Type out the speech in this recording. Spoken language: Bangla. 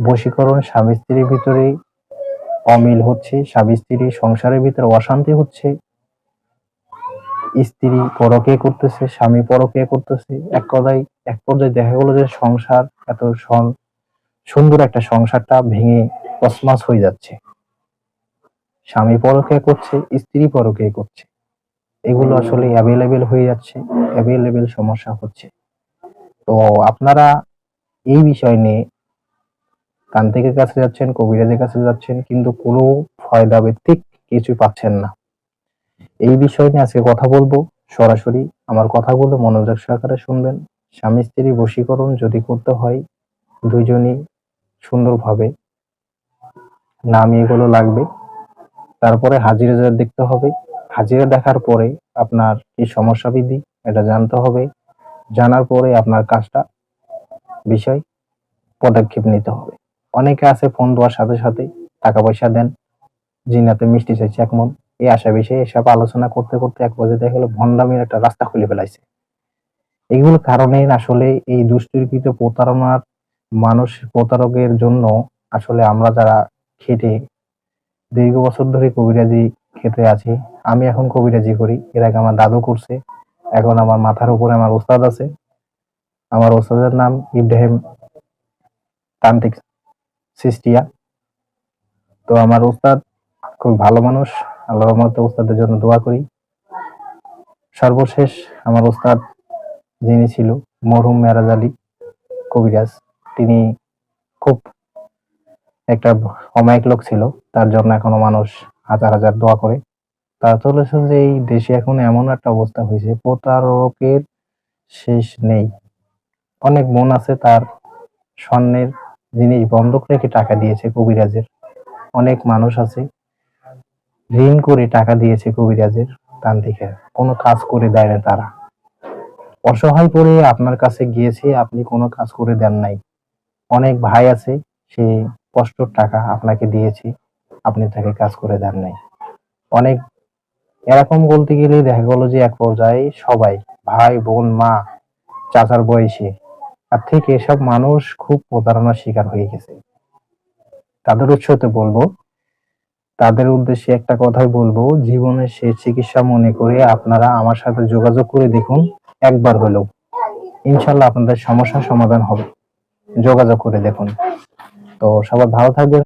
বশীকরণ, স্বামী স্ত্রীর ভিতরে অমিল হচ্ছে, স্বামী স্ত্রীর সংসারের ভিতরে অশান্তি হচ্ছে। স্ত্রী পরকে করতেছে, স্বামী পরকে করতেছে। এক কথায়, এক পর্যায়ে দেখা গেলো যে সংসার এত সুন্দর একটা সংসারটা ভেঙে তসমাস হয়ে যাচ্ছে। স্বামী পরকে করছে, স্ত্রী পরকে করছে। এগুলো আসলে অ্যাভেলেবেল হয়ে যাচ্ছে অ্যাভেলেবেল সমস্যা হচ্ছে। তো আপনারা এই বিষয় নিয়ে তান্ত্রিকের কাছে যাচ্ছেন, কবিরাজের কাছে যাচ্ছেন, কিন্তু কোনো ফয়দা ভিত্তিক কিছু পাচ্ছেন না। এই বিষয় নিয়ে আজকে কথা বলব। সরাসরি আমার কথাগুলো মনোযোগ সহকারে শুনবেন। স্বামী স্ত্রী বশীকরণ যদি করতে হয় দুইজনই সুন্দরভাবে নাম এগুলো লাগবে। তারপরে হাজিরা দেখতে হবে, হাজিরা দেখার পরে আপনার কি সমস্যা বিধি, এটা জানতে হবে। জানার পরে আপনার কাজটা, বিষয়, পদক্ষেপ নিতে হবে। অনেকে আছে ফোন দেওয়ার সাথে সাথে টাকা পয়সা দেন। জিনাতে মিষ্টি চাইছে এক মন। এই আশা বিষয়ে এসব আলোচনা করতে করতে এক পর্যায়ে দেখা গেলো ভণ্ডামির একটা রাস্তা খুলে ফেলাইছে। এগুলো কারণে আসলে এই দুষ্কৃত প্রতারণার মানুষ প্রতারকের জন্য আসলে আমরা যারা খেটে দীর্ঘ বছর ধরে কবিরাজি খেতে আছি, আমি এখন কবিরাজি করি। এর আগে আমার দাদু করছে, এখন আমার মাথার উপরে আমার ওস্তাদ আছে। আমার ওস্তাদের নাম ইব্রাহিম তান্ত্রিক। সিস্টিয়া তো আমার ওস্তাদ খুব ভালো মানুষ। আল্লাহ রহমতে ওস্তাদের জন্য দোয়া করি। সর্বশেষ আমার ওস্তাদ যিনি ছিল, মরহুম মেরাজ আলী কবিরাজ, তিনি খুব একটা অমায়িক লোক ছিল। তার জন্য এখনও মানুষ হাজার হাজার দোয়া করে। তা চলেছে যে এই দেশে এখন এমন একটা অবস্থা হয়েছে, প্রতারকের শেষ নেই। অনেক মন আছে তার স্বর্ণের জিনিস বন্ধক রেখে টাকা দিয়েছে কবিরাজের। অনেক মানুষ আছে, ঋণ করে টাকা দিয়েছে কবিরাজের তান্ত্রিকের কোনো কাজ করে দেয় না তারা। অসহায় পড়ে আপনার কাছে গিয়েছে, আপনি কোনো কাজ করে দেন নাই। অনেক ভাই আছে, সে কষ্টর টাকা আপনাকে দিয়েছে, আপনি তাকে কাজ করে দেন নাই। অনেক এরকম বলতে গেলে দেখা গেল যে এক পর্যায়ে সবাই, ভাই, বোন, মা, চাচার বয়সে তার ঠিক এসব মানুষ খুব প্রতারণার শিকার হয়ে গেছে। তাদের উৎসতে বলব। তাদের উদ্দেশ্যে একটা কথাই বলব জীবনের শেষ চিকিৎসা মনে করে আপনারা আমার সাথে যোগাযোগ করে দেখুন, একবার হলেও। ইনশাল্লাহ আপনাদের সমস্যার সমাধান হবে। যোগাযোগ করে দেখুন। তো সবার ভালো থাকবেন।